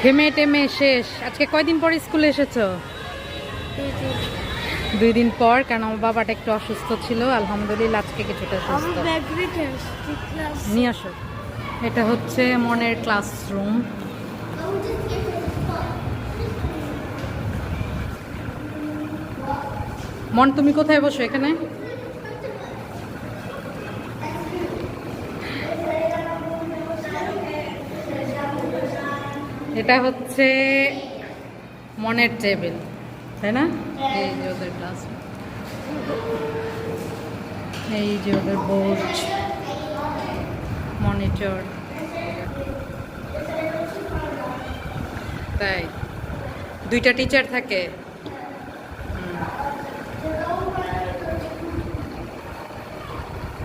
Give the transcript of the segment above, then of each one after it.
ঘেমে টেমে শেষ। আজকে কয়দিন পর স্কুলে এসেছ? দুই দিন পর কারণ আমার বাবাটা একটু অসুস্থ ছিল। আলহামদুলিল্লাহ আজকে কিছুটা সুস্থ। নিয়ে আসো। এটা হচ্ছে মনের ক্লাসরুম। মন তুমি কোথায় বসো এখানে? এটা হচ্ছে মনের টেবিল তাই না? এই যে ওদের ক্লাস এই যে ওদের বোর্ড মনিটর তাই দুইটা টিচার থাকে।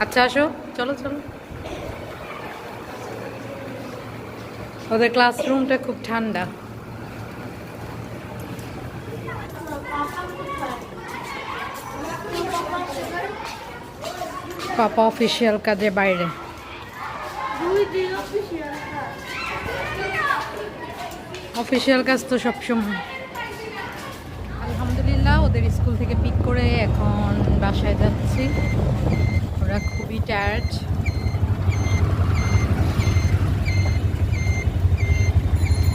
আচ্ছা আসো। চলো চলো। ওদের ক্লাসরুমটা খুব ঠান্ডা। পাপা অফিসিয়াল কাজে বাইরে। অফিসিয়াল কাজ তো সবসময়। আলহামদুলিল্লাহ, ওদের স্কুল থেকে পিক করে এখন বাসায় যাচ্ছি। ওরা খুবই টায়ার্ড